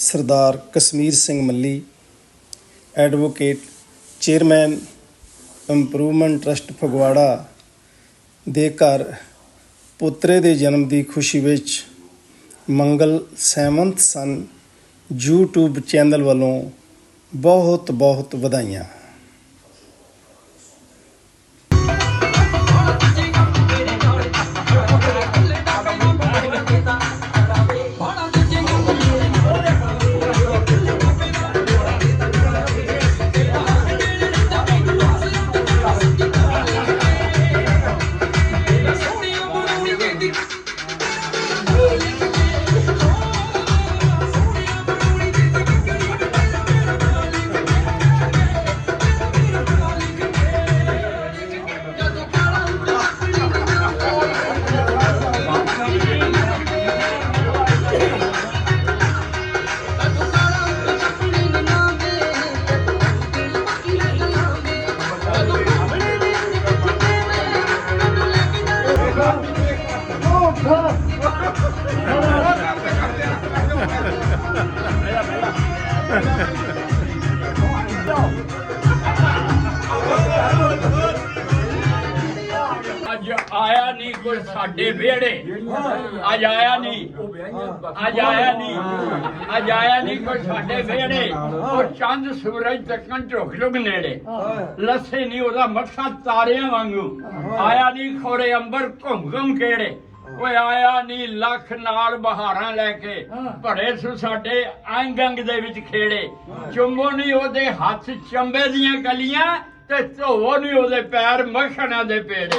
Sardar Kashmir Singh Malli advocate chairman improvement trust Phagwara ਦੇ ਘਰ ਪੁੱਤਰੇ ਦੇ ਜਨਮ ਦੀ ਖੁਸ਼ੀ ਵਿੱਚ ਮੰਗਲ ਸੈਵੰਤ ਸਨ। YouTube ਚੈਨਲ ਵੱਲੋਂ ਬਹੁਤ ਬਹੁਤ ਵਧਾਈਆਂ। ਆਇਆ ਸਾਡੇ ਵਿਹੜੇ। ਅੱਜ ਆਇਆ ਨਹੀਂ ਅੱਜ ਆਇਆ ਨਹੀਂ ਅੱਜ ਆਇਆ ਨਹੀਂ ਕੋਈ ਸਾਡੇ ਵਿਹੜੇ। ਉਹ ਚੰਦ ਸੂਰਜ ਤੱਕਣ ਝੁਕ ਝੁਕ ਨੇੜੇ। ਲੱਸੇ ਨਹੀਂ ਉਹਦਾ ਮੱਥਾ ਤਾਰਿਆਂ ਵਾਂਗੂ। ਆਇਆ ਨਹੀਂ ਖੋਰੇ ਅੰਬਰ ਘੁੰਮ ਘੁੰਮ ਕਿਹੜੇ। ਓਏ ਆਇਆ ਨਹੀਂ ਲੱਖ ਨਾਲ ਬਹਾਰਾਂ ਲੈ ਕੇ। ਭੜੇ ਸੁ ਸਾਡੇ ਅੰਗ ਅੰਗ ਦੇ ਵਿੱਚ ਖੇੜੇ। ਚੁੰਮੋ ਨਹੀਂ ਉਹਦੇ ਹੱਥ ਚੰਬੇ ਦੀਆਂ ਕਲੀਆਂ ਤੇ ਧੋਵੋ ਨਹੀਂ ਉਹਦੇ ਪੈਰ ਮੱਖਣਾ ਦੇ ਪੇੜੇ।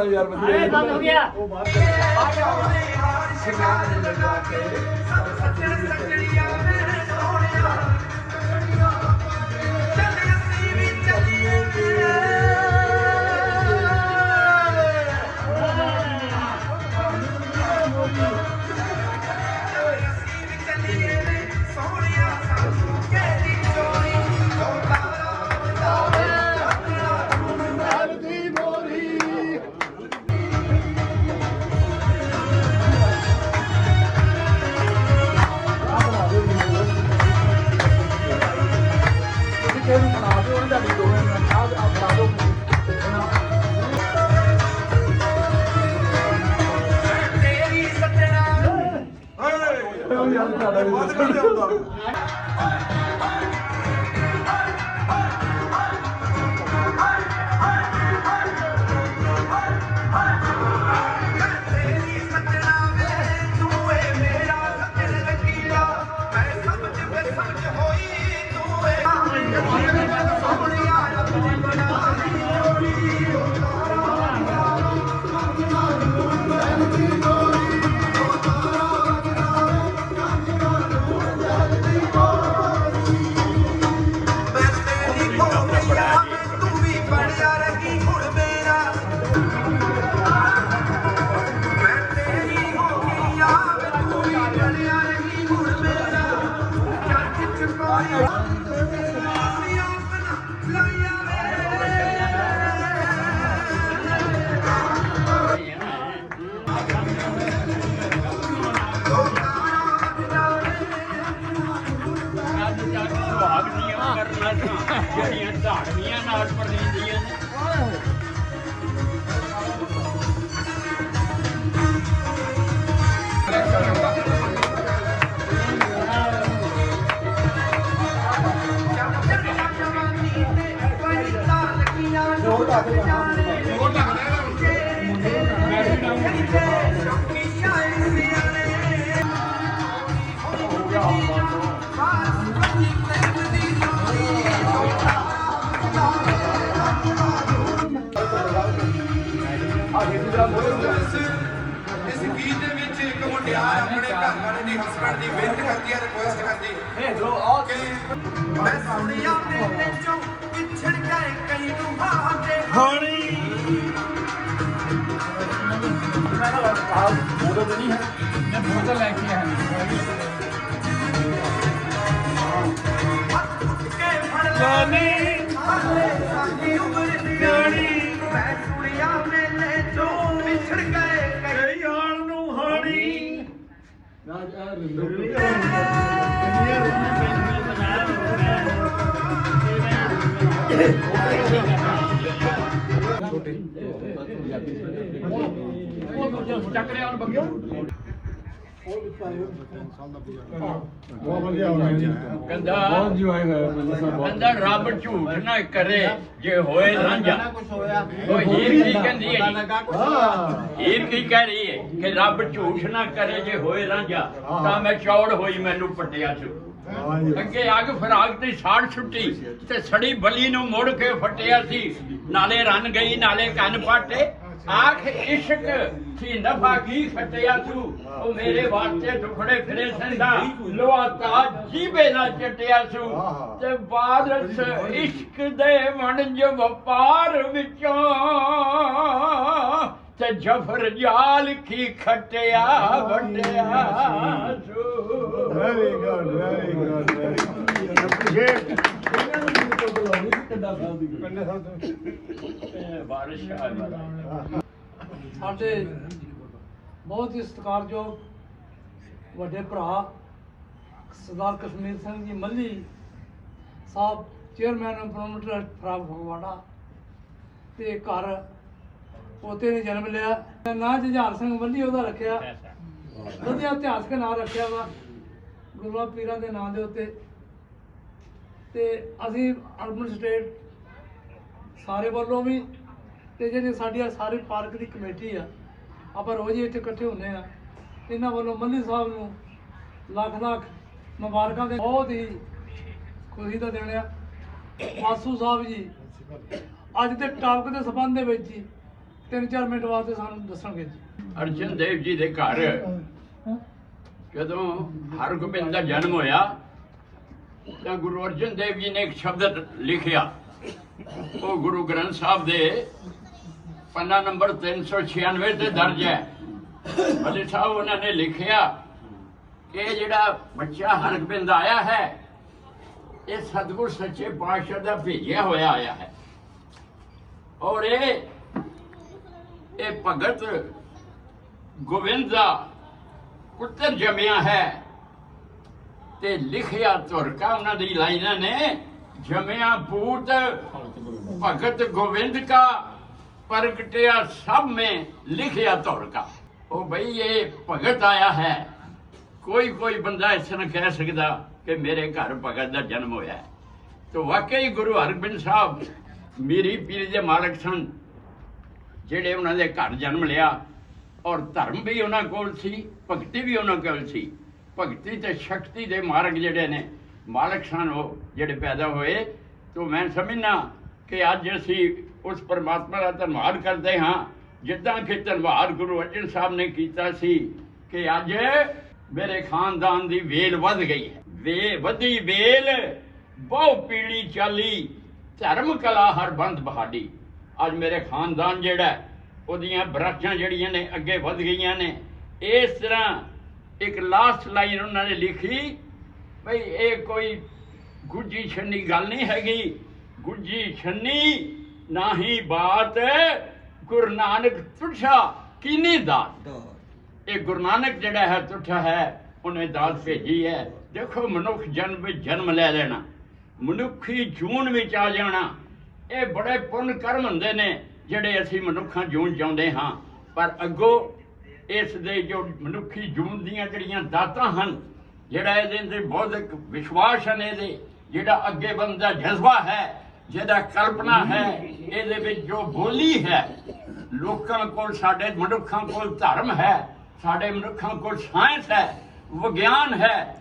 ਖਾਣਾ ਯਾਰ ਅਰੇ ਬੰਦ ਹੋ ਗਿਆ। ਤੁਸੀਂ ਇਸ ਗੀਤ ਦੇ ਵਿੱਚ ਇੱਕ ਮੁੰਡਿਆਰ ਆਪਣੇ ਘਰ ਵਾਲੇ ਦੀ ਹਸਬੰਡ ਦੀ ਮਿਹਨਤ ਕਰਦੀ ਹੈ ਰਿਕੁਐਸਟ ਕਰਦੀ ਹੈ ਲੋ ਆ ਕਿ ਮੈਂ ਸੁਣਿਆ ਮੇਰੇ ਚੋਂ ਵਿਛੜ ਗਏ ਕਈ ਰੂਹਾਂ ਦੇ ਬੋਤਲ ਤਾਂ ਨਹੀਂ ਹੈ। ਮੈਂ ਬੋਤਲ ਲੈ ਕੇ ਆਇਆ। ਕੇ ਫੜ ਲੈਣੀ ਸਾਡੀ ਉਮਰ ਦੀ ਯਾਰੀ ਮੈਂ ਸੁਣਿਆ ਮੇਰੇ ਚੋਂ ਵਿਛੜ ਗਏ ਕਈ ਹਾਲ ਨੂੰ ਹਾਣੀ। ਚੱਕਰਿਆ ਉਹਨੂੰ ਬੱਗੇ ਕਹਿੰਦਾ ਬਹੁਤ ਜੀ ਆਏ ਹੋਏ ਮੈਨੂੰ ਸਭ ਕਹਿੰਦਾ ਰੱਬ ਝੂਠ ਨਾ ਕਰੇ, ਜੇ ਹੋਏ ਰਾਂਝਾ ਉਹ ਹੀਰ ਕੀ ਕਹਿੰਦੀ ਹੈ ਹੀਰ ਕੀ ਕਹਿ ਰਹੀ ਹੈ ਕਿ ਰੱਬ ਝੂਠ ਨਾ ਕਰੇ, ਜੇ ਹੋਏ ਰਾਂਝਾ ਤਾਂ ਮੈਂ ਚੌੜ ਹੋਈ ਮੈਨੂੰ ਪੱਟਿਆ ਸੀ ਅੱਗੇ ਅੱਗ ਫਰਾਗ ਤੇ ਸਾੜ ਛੁੱਟੀ ਤੇ ਸੜੀ ਬਲੀ ਨੂੰ ਮੁੜ ਕੇ ਫਟਿਆ ਸੀ। ਨਾਲੇ ਰਨ ਗਈ, ਨਾਲੇ ਕੰਨ ਫਾਟੇ। ਆਖ ਇਸ਼ਕ ਸੀ ਨਫਾ ਕੀ ਖਟਿਆ ਤੂੰ? ਉਹ ਮੇਰੇ ਵਾਸਤੇ ਟੁਕੜੇ ਫਿਰੇ ਸੰਦਾ ਲੋਆ ਤਾ ਜੀਬੇ ਨਾਲ ਚਟਿਆ ਸੂ ਤੇ ਬਾਦਰਸ ਇਸ਼ਕ ਦੇ ਵਣਜ ਵਪਾਰ ਵਿੱਚੋਂ ਤੇ ਜਫਰ ਜਾਲ ਕੀ ਖਟਿਆ ਵਟਿਆ ਸੂ very good very good very ਬਾਰਿਸ਼ ਆ ਰਹੀ ਸਾਡੇ ਬਹੁਤ ਹੀ ਸਤਿਕਾਰਯੋਗ ਵੱਡੇ ਭਰਾ Sardar Kashmir Singh ji Malli Sahib chairman improvement trust from Phagwara ਤੇ ਘਰ ਪੋਤੇ ਨੇ ਜਨਮ ਲਿਆ। ਨਾਂ ਜੁਝਾਰ ਸਿੰਘ ਮੱਲੀ ਉਹਦਾ ਰੱਖਿਆ। ਵਧੀਆ ਇਤਿਹਾਸਕ ਨਾਂ ਰੱਖਿਆ ਵਾ। ਗੁਰੂਆਂ ਪੀਰਾਂ ਦੇ ਨਾਂ ਦੇ ਉੱਤੇ ਤੇ ਅਸੀਂ ਅਰਬਨ ਸਟੇਟ ਸਾਰੇ ਵੱਲੋਂ ਵੀ ਤੇ ਜਿਹੜੀ ਸਾਡੀ ਸਾਰੇ ਪਾਰਕ ਦੀ ਕਮੇਟੀ ਆ, ਆਪਾਂ ਰੋਜ਼ ਹੀ ਇੱਥੇ ਇਕੱਠੇ ਹੁੰਦੇ ਆ। ਇਹਨਾਂ ਵੱਲੋਂ ਮੱਲੀ ਸਾਹਿਬ ਨੂੰ ਲੱਖ ਲੱਖ ਮੁਬਾਰਕਾਂ ਦੇ, ਬਹੁਤ ਹੀ ਖੁਸ਼ੀ ਦਾ ਦਿਨ ਆ। ਵਾਸੂ ਸਾਹਿਬ ਜੀ, ਅੱਜ ਦੇ ਟਾਪਕ ਦੇ ਸਬੰਧ ਦੇ ਵਿੱਚ ਜੀ 3-4 ਮਿੰਟ ਵਾਸਤੇ ਸਾਨੂੰ ਦੱਸਣਗੇ ਜੀ। ਅਰਜਨ ਦੇਵ ਜੀ ਦੇ ਘਰ, ਜਦੋਂ ਹਰਗੋਬਿੰਦ ਦਾ ਜਨਮ ਹੋਇਆ ਤਾਂ ਗੁਰੂ ਅਰਜਨ ਦੇਵ ਜੀ ਨੇ ਇੱਕ ਸ਼ਬਦ ਲਿਖਿਆ। ਉਹ ਗੁਰੂ ਗ੍ਰੰਥ ਸਾਹਿਬ ਦੇ ਪੰਨਾ ਨੰਬਰ 396 ਤੇ ਦਰਜ ਹੈ। ਅਲੀ ਸਾਹਿਬ, ਉਹਨਾਂ ਨੇ ਲਿਖਿਆ ਕਿ ਇਹ ਜਿਹੜਾ ਬੱਚਾ ਹਰਗੋਬਿੰਦ ਆਇਆ ਹੈ, ਇਹ ਸਤਿਗੁਰ ਸੱਚੇ ਪਾਤਸ਼ਾਹ ਦਾ ਭੇਜਿਆ ਹੋਇਆ ਆਇਆ ਹੈ। ਔਰ ਇਹ ਇਹ ਭਗਤ ਗੋਬਿੰਦ ਦਾ ਪੁੱਤਰ ਜੰਮਿਆ ਹੈ। ਤੇ ਲਿਖਿਆ ਤੁਰਕਾ, ਉਹਨਾਂ ਦੀ ਲਾਈਨਾਂ ਨੇ, ਜੰਮਿਆ ਪੂਤ ਭਗਤ ਗੋਬਿੰਦ ਕਾ, ਪ੍ਰਗਟਿਆ ਸਭ में ਲਿਖਿਆ ਤੁਰਕਾ। ਉਹ ਬਈ, ਇਹ ਭਗਤ ਆਇਆ ਹੈ। ਕੋਈ ਕੋਈ ਬੰਦਾ ਇਸ ਤਰ੍ਹਾਂ ਕਹਿ ਸਕਦਾ ਕਿ ਮੇਰੇ ਘਰ ਭਗਤ ਦਾ ਜਨਮ ਹੋਇਆ ਹੈ। ਤੋ ਵਾਕਈ ਗੁਰੂ ਹਰਗੋਬਿੰਦ ਸਾਹਿਬ, ਮੇਰੀ ਪੀਰ ਦੇ ਮਾਲਕ ਸਨ, ਜਿਹੜੇ ਉਹਨਾਂ ਦੇ ਘਰ ਜਨਮ ਲਿਆ। ਔਰ ਧਰਮ ਵੀ ਉਹਨਾਂ ਕੋਲ ਸੀ, ਭਗਤੀ ਵੀ ਉਹਨਾਂ ਕੋਲ ਸੀ। ਭਗਤੀ ਤੇ ਸ਼ਕਤੀ ਦੇ ਮਾਰਗ ਜਿਹੜੇ ਨੇ, ਮਾਲਕ ਸਨ ਉਹ ਜਿਹੜੇ ਪੈਦਾ ਹੋਏ। ਤੋਂ ਮੈਂ ਸਮਝਣਾ ਕਿ ਅੱਜ ਅਸੀਂ ਉਸ ਪਰਮਾਤਮਾ ਦਾ ਧੰਨਵਾਦ ਕਰਦੇ ਹਾਂ। ਜਿੱਦਾਂ ਕਿ ਧੰਨਵਾਦ ਗੁਰੂ ਅਰਜਨ ਸਾਹਿਬ ਨੇ ਕੀਤਾ ਸੀ ਕਿ ਅੱਜ ਮੇਰੇ ਖਾਨਦਾਨ ਦੀ ਵੇਲ ਵੱਧ ਗਈ ਹੈ। ਵੇ ਵਧੀ ਵੇਲ, ਬਹੁ ਪੀੜੀ ਚਾਲੀ, ਧਰਮ, ਕਲਾ ਹਰ ਬੰਦ ਬਹਾਡੀ ਅੱਜ ਮੇਰੇ ਖਾਨਦਾਨ ਜਿਹੜਾ, ਉਹਦੀਆਂ ਬਰਾਚਾਂ ਜਿਹੜੀਆਂ ਨੇ ਅੱਗੇ ਵੱਧ ਗਈਆਂ ਨੇ। ਇਸ ਤਰ੍ਹਾਂ ਇੱਕ ਲਾਸਟ ਲਾਈਨ ਉਹਨਾਂ ਨੇ ਲਿਖੀ ਭਈ ਇਹ ਕੋਈ ਗੁੱਜੀ ਛੰਨੀ ਗੱਲ ਨਹੀਂ ਹੈਗੀ। ਗੁੱਜੀ ਛੰਨੀ ਨਾਹੀ ਬਾਤ ਗੁਰੂ ਨਾਨਕ ਤੁਠਾ ਕੀਨੀ ਦਾਤ? ਇਹ ਗੁਰੂ ਨਾਨਕ ਜਿਹੜਾ ਹੈ ਤੁਠਾ ਹੈ ਉਹਨੇ ਦਾਤ ਭੇਜੀ ਹੈ। ਦੇਖੋ ਮਨੁੱਖ ਜਨਮ ਵਿੱਚ ਜਨਮ ਲੈ ਲੈਣਾ ਮਨੁੱਖੀ ਜੂਨ ਵਿੱਚ ਆ ਜਾਣਾ। ਇਹ ਬੜੇ ਪੁੰਨ ਕਰਮ ਹੁੰਦੇ ਨੇ ਜਿਹੜੇ ਅਸੀਂ ਮਨੁੱਖਾਂ ਜੂਨ ਚਾਹੁੰਦੇ ਹਾਂ। ਪਰ ਅੱਗੋਂ ਇਸ ਦੇ ਜੋ ਮਨੁੱਖੀ ਜੂਨ ਦੀਆਂ ਜਿਹੜੀਆਂ ਦਾਤਾਂ ਹਨ, ਜਿਹੜਾ ਇਹਦੇ ਅੰਦਰ ਬੌਧਿਕ ਵਿਸ਼ਵਾਸ ਹਨ ਇਹਦੇ, ਜਿਹੜਾ ਅੱਗੇ ਵਧਣ ਜਜ਼ਬਾ ਹੈ, ਜਿਹਦਾ ਕਲਪਨਾ ਹੈ, ਇਹਦੇ ਵਿੱਚ ਜੋ ਬੋਲੀ ਹੈ, ਲੋਕਾਂ ਕੋਲ ਸਾਡੇ ਮਨੁੱਖਾਂ ਕੋਲ ਧਰਮ ਹੈ, ਸਾਡੇ ਮਨੁੱਖਾਂ ਕੋਲ ਸਾਇੰਸ ਹੈ, ਵਿਗਿਆਨ ਹੈ,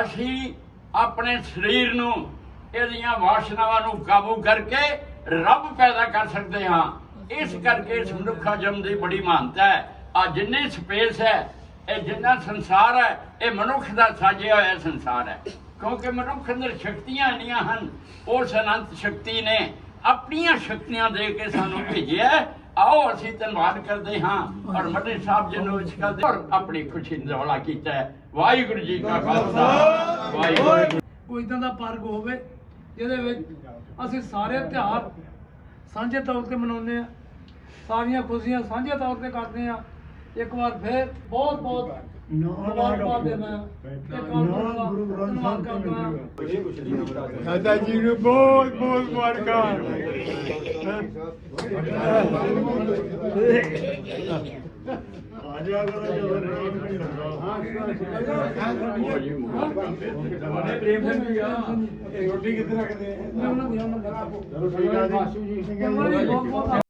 ਅਸੀਂ ਆਪਣੇ ਸਰੀਰ ਨੂੰ ਇਹਦੀਆਂ ਵਾਸ਼ਨਾਵਾਂ ਨੂੰ ਕਾਬੂ ਕਰਕੇ ਰੱਬ ਪੈਦਾ ਕਰ ਸਕਦੇ ਹਾਂ। ਇਸ ਕਰਕੇ ਇਸ ਮਨੁੱਖਾ ਜਨਮ ਦੀ ਬੜੀ ਮਹਾਨਤਾ ਹੈ। ਆ ਜਿੰਨੀ ਸਪੇਸ ਹੈ, ਇਹ ਜਿੰਨਾ ਸੰਸਾਰ ਹੈ, ਇਹ ਮਨੁੱਖ ਦਾ ਸਾਜਿਆ ਹੋਇਆ ਸੰਸਾਰ ਹੈ। ਕਿਉਂਕਿ ਮਨੁੱਖ ਅੰਦਰ ਸ਼ਕਤੀਆਂ ਇੰਨੀਆਂ ਹਨ ਉਸ ਅਨੰਤ ਸ਼ਕਤੀ ਨੇ ਆਪਣੀਆਂ ਸ਼ਕਤੀਆਂ ਦੇ ਕੇ ਸਾਨੂੰ ਭੇਜਿਆ ਆਓ ਅਸੀਂ ਧੰਨਵਾਦ ਕਰਦੇ ਹਾਂ ਔਰ ਮੱਡੇ ਸਾਹਿਬ ਜੀ ਨੂੰ ਇਸ ਗੱਲ ਔਰ ਆਪਣੀ ਖੁਸ਼ੀ ਦਾ ਕੀਤਾ ਵਾਹਿਗੁਰੂ ਜੀ ਕਾ ਖਾਲਸਾ। ਵਾਹਿਗੁਰੂ ਜੀ ਕੋਈ ਇਦਾਂ ਦਾ ਪਰਗ ਹੋਵੇ ਜਿਹਦੇ ਵਿੱਚ ਅਸੀਂ ਸਾਰੇ ਤਿਉਹਾਰ ਸਾਂਝੇ ਤੌਰ ਤੇ ਮਨਾਉਂਦੇ ਆ ਸਾਰੀਆਂ ਖੁਸ਼ੀਆਂ ਸਾਂਝੇ ਤੌਰ ਤੇ ਕਰਦੇ ਆ ਇੱਕ ਵਾਰ ਫੇਰ ਬਹੁਤ ਬਹੁਤ ਮੁਬਾਰਕਬਾਦ ਦੇਣਾ। ਵਾਰ ਨਾਮ ਗੁਰੂ ਗ੍ਰੰਥ ਸਾਹਿਬ ਜੀ ਮਿਲੇਗਾ ਦਾਦਾ ਜੀ ਨੂੰ ਬਹੁਤ ਬਹੁਤ ਮੁਬਾਰਕਾਂ। ਆਜਾ ਕਰੋ ਜੀ ਮੁਬਾਰਕਾਂ ਪ੍ਰੇਮ ਸਿੰਘ ਵੀ ਆ। ਰੋਟੀ ਕਿੱਥੇ ਰੱਖਦੇ? ਮੈਂ ਉਹਨਾਂ ਦੀ ਉਹਨਾਂ ਦਾ ਚਲੋ ਠੀਕ ਆ ਜੀ ਬਹੁਤ